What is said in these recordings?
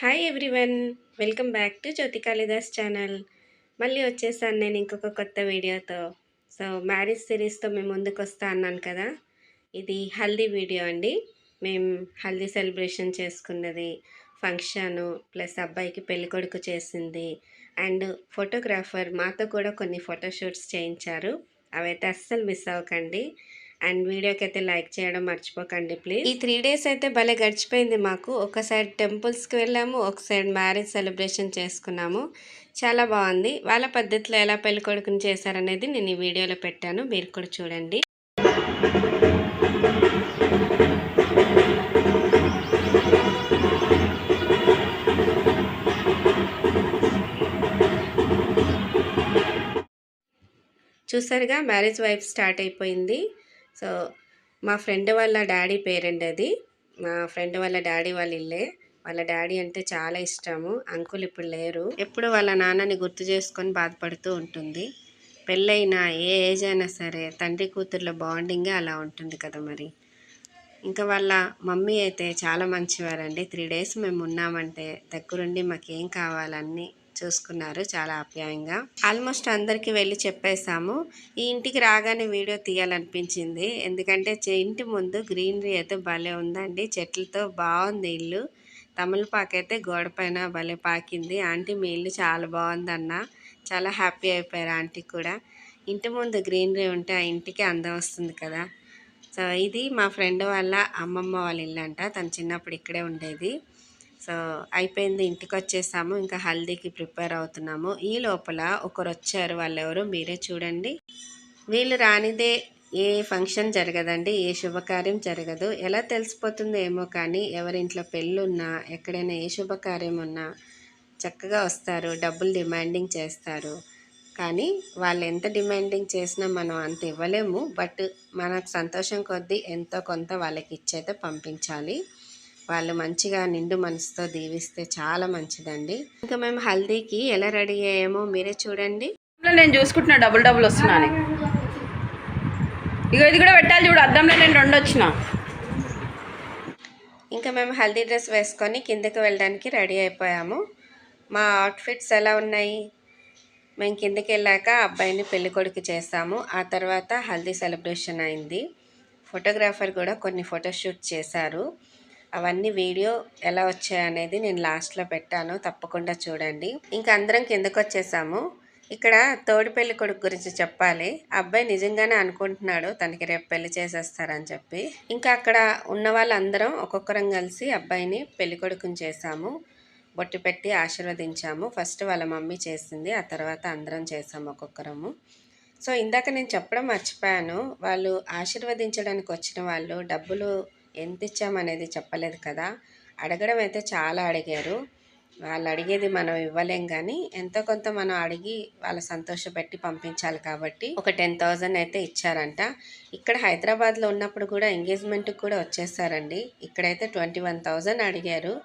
Hi everyone welcome back to Jyothi Kalidas channel మళ్ళీ వచ్చేసాను నేను ఇంకొక కొత్త వీడియోతో సో మ్యారేజ్ సిరీస్తో మేము ముందుకు వస్తా అన్నాను కదా? ఇది హల్దీ వీడియో అండి. మేము హల్దీ సెలబ్రేషన్ చేసుకున్నది ఫంక్షను ప్లస్ అబ్బాయికి పెళ్ళికొడుకు చేసింది. అండ్ ఫోటోగ్రాఫర్ మాతో కూడా కొన్ని ఫోటోషూట్స్ చేయించారు. అవైతే అస్సలు మిస్ అవ్వకండి. అండ్ వీడియోకి అయితే లైక్ చేయడం మర్చిపోకండి ప్లీజ్ ఈ త్రీ డేస్ అయితే భలే గడిచిపోయింది మాకు. ఒకసైడ్ టెంపుల్స్కి వెళ్ళాము ఒకసైడ్ మ్యారేజ్ సెలబ్రేషన్ చేసుకున్నాము. చాలా బాగుంది. వాళ్ళ పద్ధతిలో ఎలా పెళ్ళి కొడుకుని చేశారనేది నేను ఈ వీడియోలో పెట్టాను. మీరు కూడా చూడండి. చూసారుగా మ్యారేజ్ వైఫ్ స్టార్ట్ అయిపోయింది. సో మా ఫ్రెండ్ వాళ్ళ డాడీ పేరెంట్ అది. మా ఫ్రెండ్ వాళ్ళ డాడీ వాళ్ళ ఇల్లే. వాళ్ళ డాడీ అంటే చాలా ఇష్టము. అంకుల్ ఇప్పుడు లేరు. ఎప్పుడు వాళ్ళ నాన్నని గుర్తు చేసుకొని బాధపడుతూ ఉంటుంది. పెళ్ళైనా ఏ ఏజ్ అయినా సరే తండ్రి కూతుర్ల బాండింగే అలా ఉంటుంది కదా మరి. ఇంకా వాళ్ళ మమ్మీ అయితే చాలా మంచివారండి. త్రీ డేస్ మేము ఉన్నామంటే దగ్గరుండి మాకేం కావాలన్నీ చూసుకున్నారు చాలా ఆప్యాయంగా. ఆల్మోస్ట్ అందరికీ వెళ్ళి చెప్పేశాము. ఈ ఇంటికి రాగానే వీడియో తీయాలనిపించింది. ఎందుకంటే ఇంటి ముందు గ్రీనరీ అయితే భలే ఉందండి. చెట్లతో బాగుంది ఇల్లు. తమలపాకు అయితే గోడ పైన భలే పాకింది. ఆంటీ మీ ఇల్లు చాలా బాగుందన్న. చాలా హ్యాపీ అయిపోయారు ఆంటీ కూడా. ఇంటి ముందు గ్రీనరీ ఉంటే ఆ ఇంటికి అందం వస్తుంది కదా. సో ఇది మా ఫ్రెండ్ వాళ్ళ అమ్మమ్మ వాళ్ళ ఇల్లు అంట తను చిన్నప్పుడు ఇక్కడే ఉండేది. సో అయిపోయింది. ఇంటికి వచ్చేసాము ఇంకా హల్దీకి ప్రిపేర్ అవుతున్నాము. ఈ లోపల ఒకరు వచ్చారు వాళ్ళెవరు మీరే చూడండి. వీళ్ళు రానిదే ఏ ఫంక్షన్ జరగదండి. ఏ శుభకార్యం జరగదు. ఎలా తెలిసిపోతుందో ఏమో కానీ ఎవరింట్లో పెళ్ళున్నా ఎక్కడైనా ఏ శుభకార్యం ఉన్నా చక్కగా వస్తారు. డబ్బులు డిమాండింగ్ చేస్తారు. కానీ వాళ్ళు ఎంత డిమాండింగ్ చేసినా మనం అంత ఇవ్వలేము. బట్ మనకు సంతోషం కొద్దీ ఎంతో కొంత వాళ్ళకి ఇచ్చేత పంపించాలి. వాళ్ళు మంచిగా నిండు మనసుతో దీవిస్తే చాలా మంచిదండి. ఇంకా మేము హల్దీకి ఎలా రెడీ అయ్యామో మీరే చూడండి. నేను చూసుకుంటున్నా డబుల్ డబుల్ వస్తున్నాను ఇగో ఇది కూడా పెట్టాలి చూడు అద్దంలో నేను రెండు వచ్చిన. ఇంకా మేము హల్దీ డ్రెస్ వేసుకొని కిందకి వెళ్ళడానికి రెడీ అయిపోయాము. మా అవుట్ఫిట్స్ ఎలా ఉన్నాయి? మేము కిందకి వెళ్ళాక అబ్బాయిని పెళ్ళికొడుకు చేస్తాము ఆ తర్వాత హల్దీ సెలబ్రేషన్ అయింది. ఫోటోగ్రాఫర్ కూడా కొన్ని ఫోటోషూట్ చేశారు. అవన్నీ వీడియో ఎలా వచ్చాయనేది నేను లాస్ట్లో పెట్టాను. తప్పకుండా చూడండి. ఇంకా అందరం కిందకు వచ్చేసాము. ఇక్కడ తోడి పెళ్ళి కొడుకు గురించి చెప్పాలి. అబ్బాయి నిజంగానే అనుకుంటున్నాడు తనకి రేపు పెళ్ళి చేసేస్తారని చెప్పి. ఇంకా అక్కడ ఉన్న వాళ్ళందరం ఒక్కొక్కరం కలిసి అబ్బాయిని పెళ్ళి కొడుకుని చేసాము బొట్టు పెట్టి ఆశీర్వదించాము. ఫస్ట్ వాళ్ళ మమ్మీ చేసింది ఆ తర్వాత అందరం చేసాము ఒక్కొక్కరము. సో ఇందాక నేను చెప్పడం మర్చిపోయాను. వాళ్ళు ఆశీర్వదించడానికి వచ్చిన వాళ్ళు డబ్బులు ఎంత ఇచ్చామనేది చెప్పలేదు కదా? అడగడం అయితే చాలా అడిగారు. వాళ్ళు అడిగేది మనం ఇవ్వలేం కానీ ఎంతో కొంత మనం అడిగి వాళ్ళ సంతోషపెట్టి పంపించాలి కాబట్టి ఒక టెన్ థౌజండ్ అయితే ఇచ్చారంట. ఇక్కడ హైదరాబాద్లో ఉన్నప్పుడు కూడా ఎంగేజ్మెంట్కి కూడా వచ్చేసారండి. ఇక్కడైతే ట్వంటీ వన్ థౌజండ్ అడిగారు.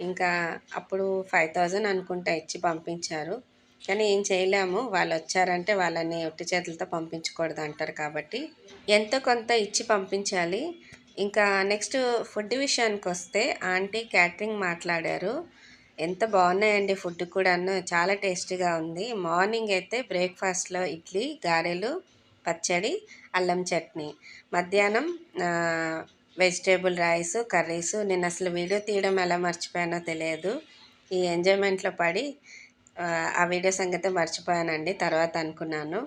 ఇంకా అప్పుడు ఫైవ్ థౌజండ్ అనుకుంటా ఇచ్చి పంపించారు. కానీ ఏం చేయలేము. వాళ్ళు వచ్చారంటే వాళ్ళని ఒట్టి చేతులతో పంపించకూడదు అంటారు కాబట్టి ఎంతో కొంత ఇచ్చి పంపించాలి. ఇంకా నెక్స్ట్ ఫుడ్ విషయానికి వస్తే ఆంటీ క్యాటరింగ్ మాట్లాడారు. ఎంత బాగున్నాయండి ఫుడ్ కూడా చాలా టేస్టీగా ఉంది. మార్నింగ్ అయితే బ్రేక్ఫాస్ట్లో ఇడ్లీ గారెలు పచ్చడి అల్లం చట్నీ. మధ్యాహ్నం వెజిటేబుల్ రైస్ కర్రీస్. నేను అసలు వీడియో తీయడం ఎలా మర్చిపోయానో తెలియదు. ఈ ఎంజాయ్మెంట్లో పడి ఆ వీడియో సంగతి మర్చిపోయానండి. తర్వాత అనుకున్నాను.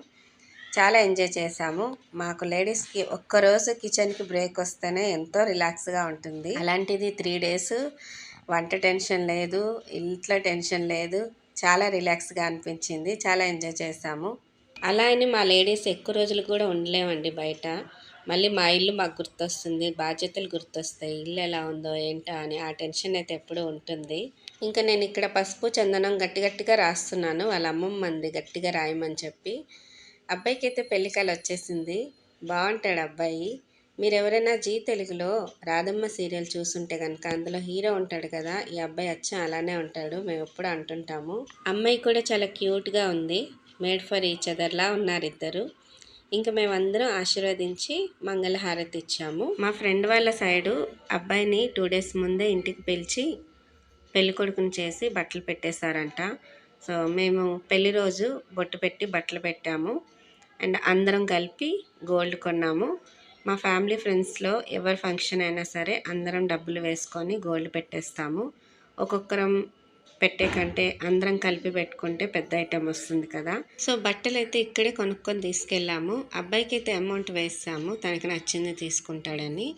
చాలా ఎంజాయ్ చేసాము మాకు లేడీస్కి ఒక్కరోజు కిచెన్కి బ్రేక్ వస్తేనే ఎంతో రిలాక్స్గా ఉంటుంది. అలాంటిది త్రీ డేస్ వంట టెన్షన్ లేదు ఇంట్లో టెన్షన్ లేదు చాలా రిలాక్స్గా అనిపించింది. చాలా ఎంజాయ్ చేసాము అలా అని మా లేడీస్ ఎక్కువ రోజులు కూడా ఉండలేమండి బయట. మళ్ళీ మా ఇల్లు మాకు గుర్తొస్తుంది బాధ్యతలు గుర్తొస్తాయి. ఇల్లు ఎలా ఉందో ఏంటో అని ఆ టెన్షన్ అయితే ఎప్పుడూ ఉంటుంది. ఇంకా నేను ఇక్కడ పసుపు చందనం గట్టి గట్టిగా రాస్తున్నాను. వాళ్ళ అమ్మమ్మంది గట్టిగా రాయమని చెప్పి అబ్బాయికి అయితే పెళ్ళికాయలు వచ్చేసింది బాగుంటాడు అబ్బాయి. మీరు ఎవరైనా జీ తెలుగులో రాధమ్మ సీరియల్ చూసుంటే కనుక అందులో హీరో ఉంటాడు కదా ఈ అబ్బాయి వచ్చి అలానే ఉంటాడు మేము ఎప్పుడు అంటుంటాము. అమ్మాయి కూడా చాలా క్యూట్గా ఉంది మేడ్ ఫర్ ఈచ్ అదర్లా ఉన్నారు ఇద్దరు ఇంకా మేమందరం ఆశీర్వదించి మంగళహారతి ఇచ్చాము. మా ఫ్రెండ్ వాళ్ళ సైడు అబ్బాయిని టూ డేస్ ముందే ఇంటికి పిలిచి పెళ్ళికొడుకుని చేసి బట్టలు పెట్టేశారంట. సో మేము పెళ్ళి రోజు బొట్టు పెట్టి బట్టలు పెట్టాము. అండ్ అందరం కలిపి గోల్డ్ కొన్నాము. మా ఫ్యామిలీ ఫ్రెండ్స్లో ఎవరి ఫంక్షన్ అయినా సరే అందరం డబ్బులు వేసుకొని గోల్డ్ పెట్టేస్తాము. ఒక్కొక్కరం పెట్టే కంటే అందరం కలిపి పెట్టుకుంటే పెద్ద ఐటెం వస్తుంది కదా. సో బట్టలు అయితే ఇక్కడే కొనుక్కొని తీసుకెళ్ళాము. అబ్బాయికి అయితే అమౌంట్ వేసాము. తనకి నచ్చింది తీసుకుంటాడని.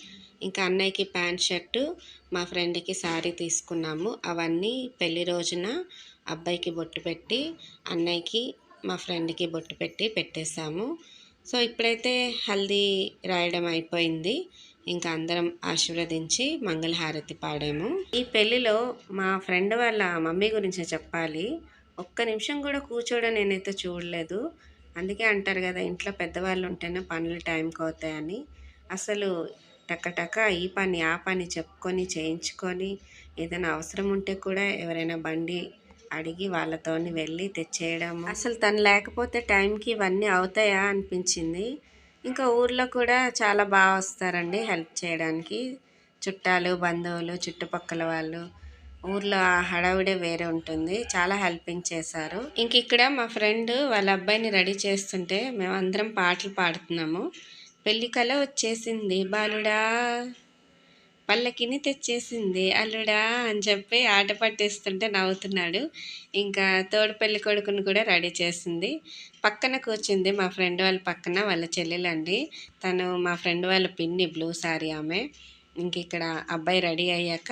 ఇంకా అన్నయ్యకి ప్యాంట్ షర్టు మా ఫ్రెండ్కి శారీ తీసుకున్నాము. అవన్నీ పెళ్ళి రోజున అబ్బాయికి బొట్టు పెట్టి అన్నయ్యకి మా ఫ్రెండ్కి బొట్టు పెట్టి పెట్టేశాము. సో ఇప్పుడైతే హల్దీ రాయడం అయిపోయింది. ఇంకా అందరం ఆశీర్వదించి మంగళహారతి పాడాము. ఈ పెళ్ళిలో మా ఫ్రెండ్ వాళ్ళ మమ్మీ గురించి చెప్పాలి. ఒక్క నిమిషం కూడా కూర్చోవడం నేనైతే చూడలేదు. అందుకే అంటారు కదా ఇంట్లో పెద్దవాళ్ళు ఉంటేనే పనులు టైంకి అవుతాయని. అసలు టకటక ఈ పని ఆ పని చెప్పుకొని చేయించుకొని ఏదైనా అవసరం ఉంటే కూడా ఎవరైనా బండి అడిగి వాళ్ళతోని వెళ్ళి తెచ్చేయడం అసలు తను లేకపోతే టైంకి ఇవన్నీ అవుతాయా అనిపించింది. ఇంకా ఊర్లో కూడా చాలా బాగా వస్తారండి హెల్ప్ చేయడానికి. చుట్టాలు బంధువులు చుట్టుపక్కల వాళ్ళు. ఊర్లో ఆ హడావిడే వేరే ఉంటుంది. చాలా హెల్పింగ్ చేశారు. ఇంక ఇక్కడ మా ఫ్రెండ్ వాళ్ళ అబ్బాయిని రెడీ చేస్తుంటే మేము అందరం పాటలు పాడుతున్నాము. పెళ్ళి కళ వచ్చేసింది బాలుడా. పల్లకిని తెచ్చేసింది అల్లుడా అని చెప్పి ఆట పట్టేస్తుంటే నవ్వుతున్నాడు. ఇంకా తోడు పెళ్ళి కొడుకుని కూడా రెడీ చేసింది. పక్కన కూర్చుంది మా ఫ్రెండ్ వాళ్ళ పక్కన వాళ్ళ చెల్లెలండి. తను మా ఫ్రెండ్ వాళ్ళ పిన్ని బ్లూ సారీ ఆమె. ఇంక ఇక్కడ అబ్బాయి రెడీ అయ్యాక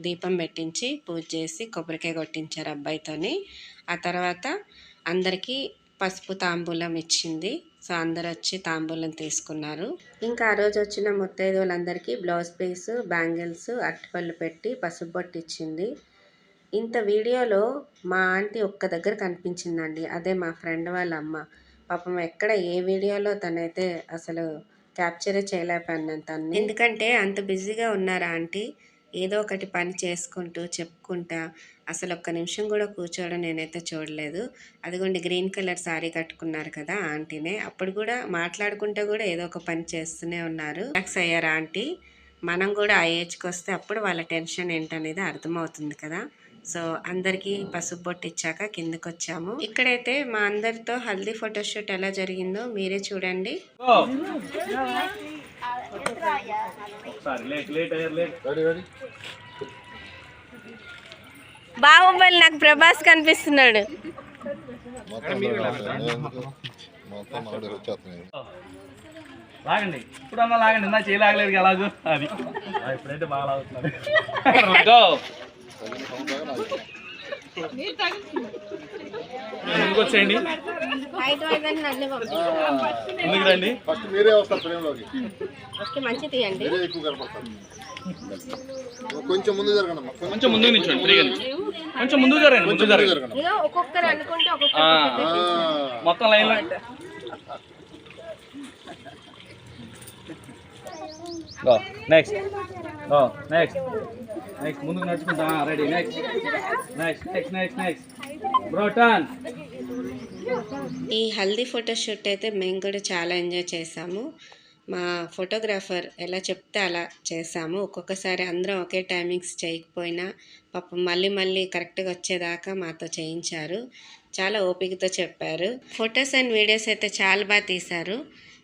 దీపం పెట్టించి పూజ చేసి కొబ్బరికాయ కొట్టించారు అబ్బాయితోని. ఆ తర్వాత అందరికీ పసుపు తాంబూలం ఇచ్చింది. సో అందరు వచ్చి తాంబూలం తీసుకున్నారు. ఇంకా ఆ రోజు వచ్చిన ముత్తైదువులందరికీ బ్లౌజ్ పీస్ బ్యాంగిల్స్ అరటిపళ్ళు పెట్టి పసుపు బొట్టు ఇచ్చింది. ఇంత వీడియోలో మా ఆంటీ ఒక్క దగ్గర కనిపించిందండి. అదే మా ఫ్రెండ్ వాళ్ళ అమ్మ. పాపం ఎక్కడ ఏ వీడియోలో తనైతే అసలు క్యాప్చరే చేయలేకపోయాను తను ఎందుకంటే అంత బిజీగా ఉన్నారు ఆంటీ? ఏదో ఒకటి పని చేసుకుంటూ చెప్పుకుంటా అసలు ఒక్క నిమిషం కూడా కూర్చోవడం నేనైతే చూడలేదు. అదిగోండి గ్రీన్ కలర్ శారీ కట్టుకున్నారు కదా ఆంటీనే. అప్పుడు కూడా మాట్లాడుకుంటే కూడా ఏదో ఒక పని చేస్తూనే ఉన్నారు. రిలాక్స్ అయ్యారు ఆంటీ? మనం కూడా ఆ ఏజ్కి వస్తే అప్పుడు వాళ్ళ టెన్షన్ ఏంటనేది అర్థమవుతుంది కదా. సో అందరికీ పసుపు బొట్టు ఇచ్చాక కిందకి వచ్చాము ఇక్కడైతే మా అందరితో హల్దీ ఫోటోషూట్ ఎలా జరిగిందో మీరే చూడండి. సారీ లేట్ లేట్ అయ్యారు లేట్ బాహుబలి నాకు ప్రభాస్ కనిపిస్తున్నాడు. మొత్తం ఆర్డర్ వచ్చేస్తున్నాయి. లాగండి. లాగండి నా చేయి లాగలేదు కదా అలాగూ అది ఇప్పుడైతే బాగా లాగుతున్నారు వచ్చేయండి ముందుకు రండి ఫస్ట్ మీరే వస్తారు ఫ్రేమ్లోకి. మంచి తీయండి. మీరే ఎక్కువ కనపడతారు. కొంచెం ముందు జరగండి కొంచెం ముందుకు నిల్చోండి ఫ్రీగా. కొంచెం జరగండి ముందు జరగండి. ఒక్కొక్కరు అనుకుంటే ఒక్కొక్క మొత్తం లైన్లో నెక్స్ట్ నెక్స్ట్ నెక్స్ట్ ముందుకు నడుచుకుంటా. Ready next next next next next bro ఈ హల్దీ ఫోటోషూట్ అయితే మేము కూడా చాలా ఎంజాయ్ చేసాము. మా ఫోటోగ్రాఫర్ ఎలా చెప్తే అలా చేసాము. ఒక్కొక్కసారి అందరం ఒకే టైమింగ్స్ చేయకపోయినా పాపం మళ్ళీ మళ్ళీ కరెక్ట్గా వచ్చేదాకా మాతో చేయించారు. చాలా ఓపికతో చెప్పారు. ఫొటోస్ అండ్ వీడియోస్ అయితే చాలా బాగా తీశారు.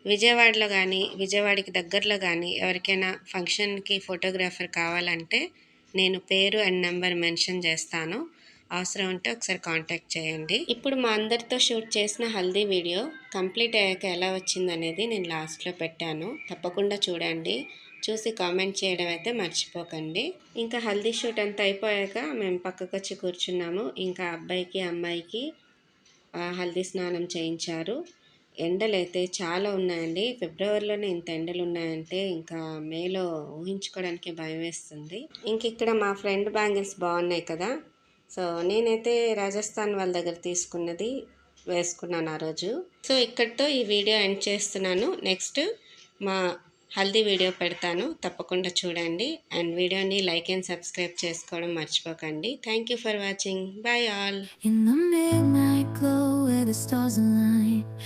విజయవాడలో కానీ విజయవాడకి దగ్గరలో కానీ ఎవరికైనా ఫంక్షన్కి ఫోటోగ్రాఫర్ కావాలంటే నేను పేరు అండ్ నెంబర్ మెన్షన్ చేస్తాను. అవసరం ఉంటే ఒకసారి కాంటాక్ట్ చేయండి. ఇప్పుడు మా అందరితో షూట్ చేసిన హల్దీ వీడియో కంప్లీట్ అయ్యాక ఎలా వచ్చింది అనేది నేను లాస్ట్లో పెట్టాను. తప్పకుండా చూడండి. చూసి కామెంట్ చేయడం అయితే మర్చిపోకండి. ఇంకా హల్దీ షూట్ అంతా అయిపోయాక మేము పక్కకు వచ్చి కూర్చున్నాము. ఇంకా అబ్బాయికి అమ్మాయికి హల్దీ స్నానం చేయించారు. ఎండలైతే చాలా ఉన్నాయండి. ఫిబ్రవరిలోనే ఇంత ఎండలు ఉన్నాయంటే ఇంకా మేలో ఊహించుకోవడానికి భయం వేస్తుంది ఇంక ఇక్కడ మా ఫ్రెండ్ బ్యాంగిల్స్ బాగున్నాయి కదా. సో నేనైతే రాజస్థాన్ వాళ్ళ దగ్గర తీసుకున్నది వేసుకున్నాను ఆ రోజు. సో ఇక్కడితో ఈ వీడియో ఎండ్ చేస్తున్నాను. నెక్స్ట్ మా హల్దీ వీడియో పెడతాను. తప్పకుండా చూడండి. అండ్ వీడియోని లైక్ అండ్ సబ్స్క్రైబ్ చేసుకోవడం మర్చిపోకండి. Thank you for watching. Bye all.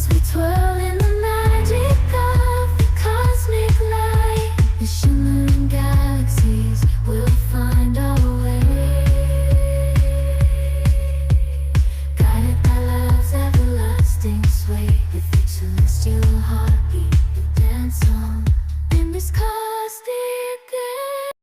as we twirl.